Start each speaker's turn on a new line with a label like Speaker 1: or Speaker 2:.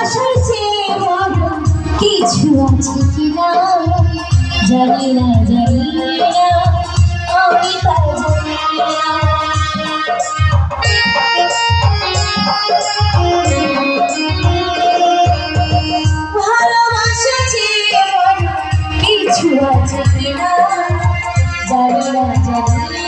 Speaker 1: আশার চেয়ে বড় কিছু আছে কিনা? জানি না জানি না, আমি তা জানি না। কিছু আছে কিনা? জানি না, জানি